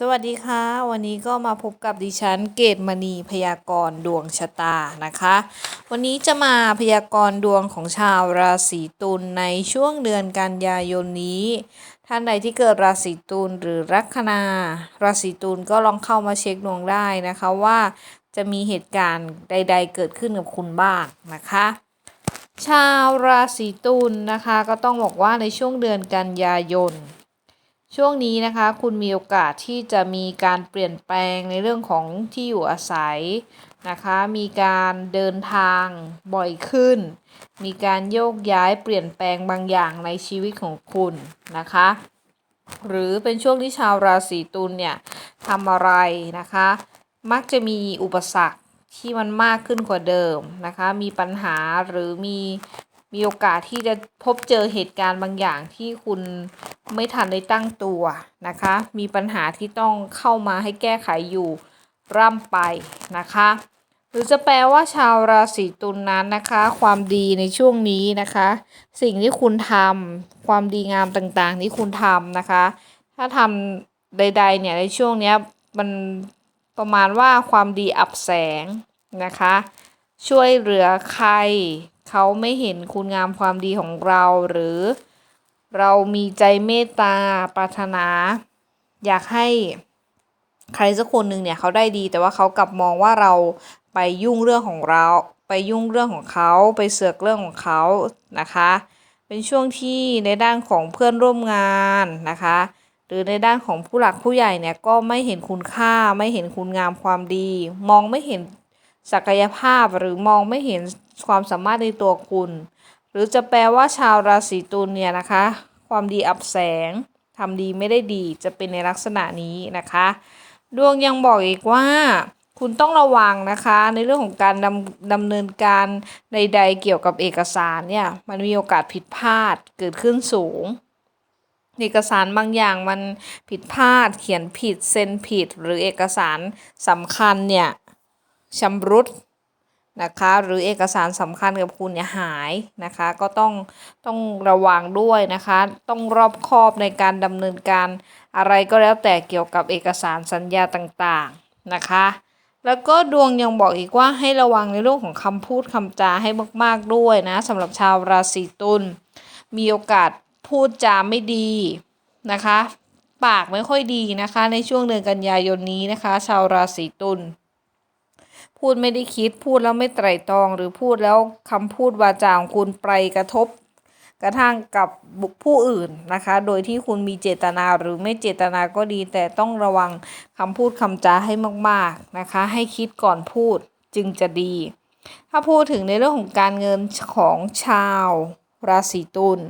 สวัสดีค่ะ วันนี้ก็มาพบกับดิฉันเกตมณีพยากรณ์ดวงชะตานะคะ วันนี้จะมาพยากรณ์ดวงของชาวราศีตุลในช่วงเดือนกันยายนนี้ ท่านใดที่เกิดราศีตุลหรือลัคนา ราศีตุลก็ลองเข้ามาเช็คดวงได้นะคะว่าจะมีเหตุการณ์ใด ๆ เกิดขึ้นกับคุณบ้างนะคะชาวราศีตุลนะคะก็ต้องบอกว่าในช่วงเดือนกันยายน ช่วงนี้นะคะคุณมีโอกาสที่จะมีการเปลี่ยนแปลงในเรื่องของที่อยู่อาศัยนะคะ มีการเดินทางบ่อยขึ้น มีการโยกย้ายเปลี่ยนแปลงบางอย่างในชีวิตของคุณนะคะ หรือเป็นช่วงที่ชาวราศีตุลเนี่ยทำอะไรนะคะ มักจะมีอุปสรรคที่มันมากขึ้นกว่าเดิมนะคะ มีปัญหาหรือมี มีโอกาสที่จะพบเจอเหตุการณ์บางอย่างที่คุณไม่ทันได้ตั้งตัวนะคะ มีปัญหาที่ต้องเข้ามาให้แก้ไขอยู่ร่ำไปนะคะ หรือจะแปลว่าชาวราศีตุลนนั้นนะคะ ความดีในช่วงนี้นะคะ สิ่งที่คุณทำความดีงามต่างๆที่คุณทำนะคะ ถ้าทำใด ๆ เนี่ยในช่วงนี้มันประมาณว่าความดีอับแสงนะคะ ช่วยเหลือใคร เขาไม่เห็นคุณงามความดีของเรา หรือเรามีใจเมตตาปรารถนา อยากให้ใครสักคนหนึ่งเนี่ยเขาได้ดี แต่ว่าเขากลับมองว่าเราไปยุ่งเรื่องของเรา ไปยุ่งเรื่องของเขาไปเสือกเรื่องของเขานะคะ เป็นช่วงที่ในด้านของเพื่อนร่วมงานนะคะ หรือในด้านของผู้หลักผู้ใหญ่เนี่ยก็ไม่เห็นคุณค่าไม่เห็นคุณงามความดี มองไม่เห็น ศักยภาพหรือมองไม่เห็นความสามารถในตัวคุณ หรือจะแปลว่าชาวราศีตุลเนี่ยนะคะ ความดีอับแสงทำดีไม่ได้ดีจะเป็นในลักษณะนี้นะคะ ดวงยังบอกอีกว่าคุณต้องระวังนะคะ ในเรื่องของการดำดำเนินการใด ๆ เกี่ยวกับเอกสารเนี่ยมันมีโอกาสผิดพลาดเกิดขึ้นสูง เอกสารบางอย่างมันผิดพลาด เขียนผิดเซ็นผิด หรือเอกสารสำคัญเนี่ย ชำรุดนะคะหรือเอกสารสำคัญกับคุณเนี่ยหายนะคะ ก็ต้องต้องระวังด้วยนะคะ ต้องรอบคอบในการดำเนินการอะไรก็แล้วแต่เกี่ยวกับเอกสารสัญญาต่างๆนะคะ แล้วก็ดวงยังบอกอีกว่าให้ระวังในเรื่องของคำพูดคำจาให้มากๆด้วยนะสำหรับชาวราศีตุลมีโอกาสพูดจาไม่ดีนะคะ ปากไม่ค่อยดีนะคะ ในช่วงเดือนกันยายนนี้นะคะ ชาวราศีตุล พูดไม่ได้คิดพูดแล้วไม่ไตร่ตรอง หรือพูดแล้วคำพูดวาจาของคุณไปกระทบ กระทั่งกับบุคผู้อื่นนะคะ โดยที่คุณมีเจตนาหรือไม่เจตนาก็ดี แต่ต้องระวังคำพูดคำจาให้มากๆนะคะ ให้คิดก่อนพูดจึงจะดี ถ้าพูดถึงในเรื่องของการเงินของชาวราศีตุล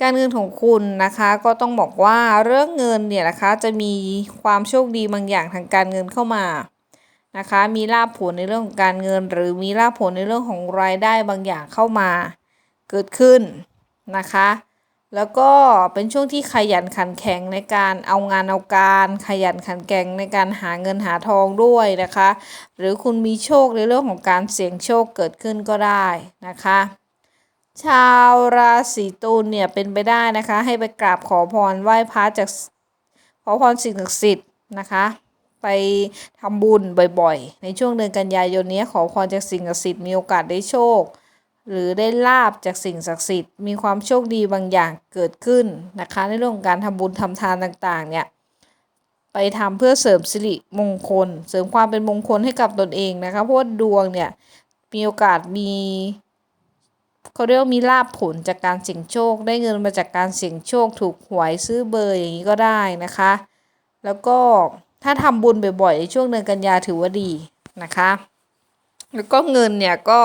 การเงินของคุณนะคะก็ต้องบอกว่าเรื่องเงินเนี่ยนะคะจะมีความโชคดีบางอย่างทางการเงินเข้ามา นะคะ มีลาภผลในเรื่องของการเงิน หรือมีลาภผลในเรื่องของรายได้บางอย่างเข้ามาเกิดขึ้นนะคะ แล้วก็เป็นช่วงที่ขยันขันแข็งในการเอางานเอาการ ขยันขันแข็งในการหาเงินหาทองด้วยนะคะ หรือคุณมีโชคในเรื่องของการเสี่ยงโชคเกิดขึ้นก็ได้นะคะชาวราศีตุลเนี่ยเป็นไปได้นะคะ ให้ไปกราบขอพรไหว้พระจากขอพรสิ่งศักดิ์สิทธิ์นะคะ ไปทำบุญบ่อยๆ ในช่วงเดือนกันยายนนี้ขอพรจากสิ่งศักดิ์สิทธิ์มีโอกาสได้โชค หรือได้ลาบจากสิ่งศักดิ์สิทธิ์มีความโชคดีบางอย่างเกิดขึ้นนะคะ ในเรื่องของการทำบุญทำทานต่างๆ เนี่ยไปทำเพื่อเสริมสิริมงคล เสริมความเป็นมงคลให้กับตนเองนะคะเพราะว่าดวงเนี่ยมีโอกาสมีเขาเรียกมีลาบผลจากการเสี่ยงโชค ได้เงินมาจากการเสี่ยงโชค ถูกหวยซื้อเบอร์อย่างนี้ก็ได้นะคะ แล้วก็ ถ้าทำบุญบ่อยๆในช่วงเดือนกันยาถือว่าดีนะคะ แล้วก็เงินเนี่ยก็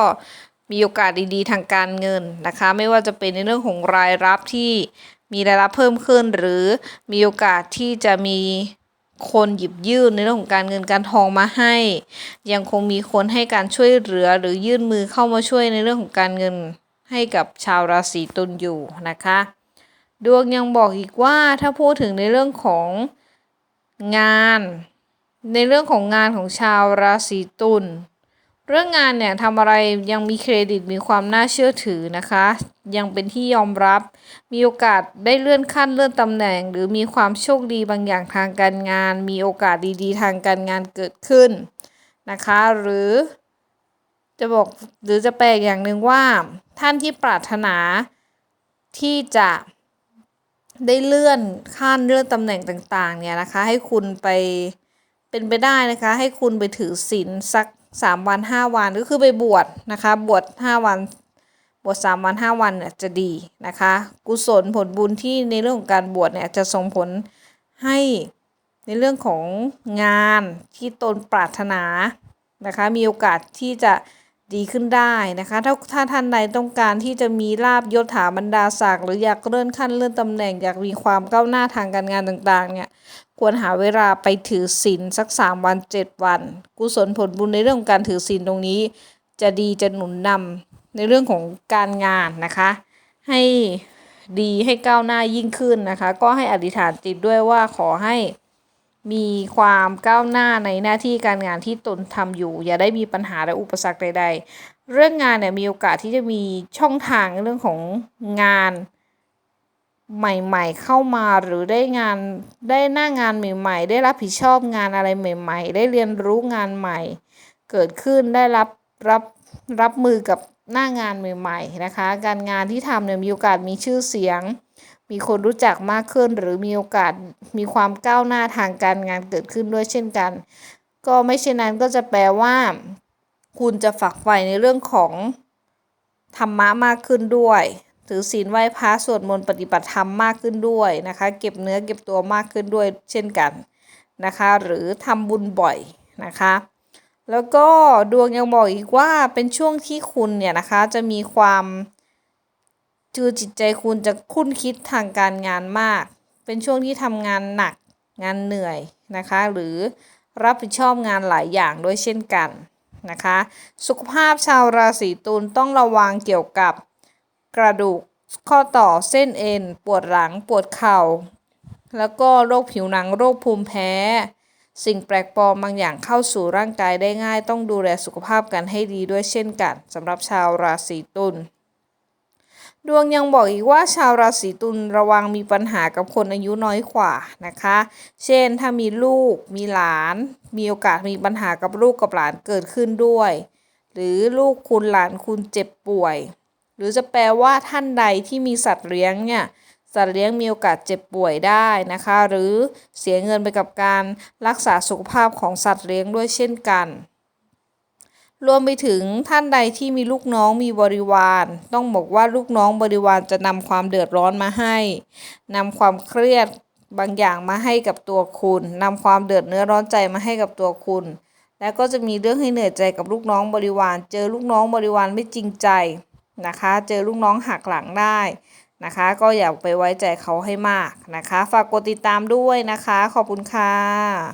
มีโอกาสดีๆทางการเงินนะคะ ไม่ว่าจะเป็นในเรื่องของรายรับที่มีรายรับเพิ่มขึ้น หรือมีโอกาสที่จะมีคนหยิบยื่นในเรื่องของการเงินการทองมาให้ ยังคงมีคนให้การช่วยเหลือหรือยื่นมือเข้ามาช่วยในเรื่องของการเงินให้กับชาวราศีตุลอยู่นะคะ ดวงยังบอกอีกว่าถ้าพูดถึงในเรื่องของ งาน ในเรื่องของงานของชาวราศีตุลเรื่องงานเนี่ยทำอะไรยังมีเครดิตมีความน่าเชื่อถือนะคะ ยังเป็นที่ยอมรับ มีโอกาสได้เลื่อนขั้นเลื่อนตำแหน่ง หรือมีความโชคดีบางอย่างทางการงาน มีโอกาสดีๆ ทางการงานเกิดขึ้นนะคะ หรือ จะบอกหรือจะแปลอีกอย่างหนึ่งว่า ท่านที่ปรารถนาที่จะ ได้เลื่อนขั้นเลื่อนตำแหน่งต่างๆ เนี่ยนะคะ ให้คุณไปเป็นไปได้นะคะ ให้คุณไปถือศีลสัก3วัน5วันก็คือไปบวชนะคะ บวช5วัน บวช3วัน5วันเนี่ยจะดีนะคะ กุศลผลบุญที่ในเรื่องของการบวชเนี่ยจะส่งผลให้ในเรื่องของงานที่ตนปรารถนานะคะ มีโอกาสที่จะ ดีขึ้นได้นะคะ ถ้าถ้าท่านใดต้องการที่จะมีลาบยศถาบรรดาศักดิ์หรืออยากเลื่อนขั้นเลื่อนตำแหน่งอยากมีความก้าวหน้าทางการงานต่างๆเนี่ยควรหาเวลาไปถือศีลสัก 3 วัน 7 วัน กุศลผลบุญในเรื่องของการถือศีลตรงนี้ จะดีจะหนุนนำในเรื่องของการงานนะคะ ให้ดีให้ก้าวหน้ายิ่งขึ้นนะคะ ก็ให้อธิษฐานจิตด้วยว่าขอให้ มีความก้าวหน้าในหน้าที่การงานที่ตนทำอยู่ อย่าได้มีปัญหาและอุปสรรคใด ๆ เรื่องงานเนี่ยมีโอกาสที่จะมีช่องทางเรื่องของงานใหม่ๆ เข้ามาหรือได้งานได้หน้างานใหม่ ๆ ได้รับผิดชอบงานอะไรใหม่ ๆ ได้เรียนรู้งานใหม่ เกิดขึ้นได้รับรับรับมือกับหน้างานใหม่ ๆ นะคะ การงานที่ทำเนี่ยมีโอกาสมีชื่อเสียง มีคนรู้จักมากขึ้น หรือมีโอกาสมีความก้าวหน้าทางการงานเกิดขึ้นด้วยเช่นกัน ก็ไม่เช่นนั้นก็จะแปลว่า คุณจะฝักใฝ่ในเรื่องของธรรมะมากขึ้นด้วย ถือศีลไหว้พระสวดมนต์ปฏิบัติธรรมมากขึ้นด้วยนะคะ เก็บเนื้อเก็บตัวมากขึ้นด้วยเช่นกันนะคะ หรือทำบุญบ่อยนะคะ แล้วก็ดวงยังบอกอีกว่าเป็นช่วงที่คุณเนี่ยนะคะจะมีความ คือจิตใจคุณจะคุ้นคิดทางการงานมาก เป็นช่วงที่ทำงานหนักงานเหนื่อยนะคะ หรือรับผิดชอบงานหลายอย่างด้วยเช่นกันนะคะ สุขภาพชาวราศีตุลต้องระวังเกี่ยวกับกระดูกข้อต่อเส้นเอ็น ปวดหลังปวดเข่า แล้วก็โรคผิวหนังโรคภูมิแพ้ สิ่งแปลกปลอมบางอย่างเข้าสู่ร่างกายได้ง่าย ต้องดูแลสุขภาพกันให้ดีด้วยเช่นกันสำหรับชาวราศีตุล ดวงยังบอกอีกว่าชาวราศีตุลระวังมีปัญหากับคนอายุน้อยกว่านะคะ เช่นถ้ามีลูกมีหลาน มีโอกาสมีปัญหากับลูกกับหลานเกิดขึ้นด้วย หรือลูกคุณหลานคุณเจ็บป่วย หรือจะแปลว่าท่านใดที่มีสัตว์เลี้ยงเนี่ยสัตว์เลี้ยงมีโอกาสเจ็บป่วยได้นะคะ หรือเสียเงินไปกับการรักษาสุขภาพของสัตว์เลี้ยงด้วยเช่นกัน รวมไปถึงท่านใดที่มีลูกน้องมีบริวาร ต้องบอกว่าลูกน้องบริวารจะนำความเดือดร้อนมาให้นำความเครียดบางอย่างมาให้กับตัวคุณนำความเดือดเนื้อร้อนใจมาให้กับตัวคุณ แล้วก็จะมีเรื่องให้เหนื่อยใจกับลูกน้องบริวาร เจอลูกน้องบริวารไม่จริงใจนะคะ เจอลูกน้องหักหลังได้นะคะ ก็อย่าไปไว้ใจเขาให้มากนะคะ ฝากกดติดตามด้วยนะคะ ขอบคุณค่ะ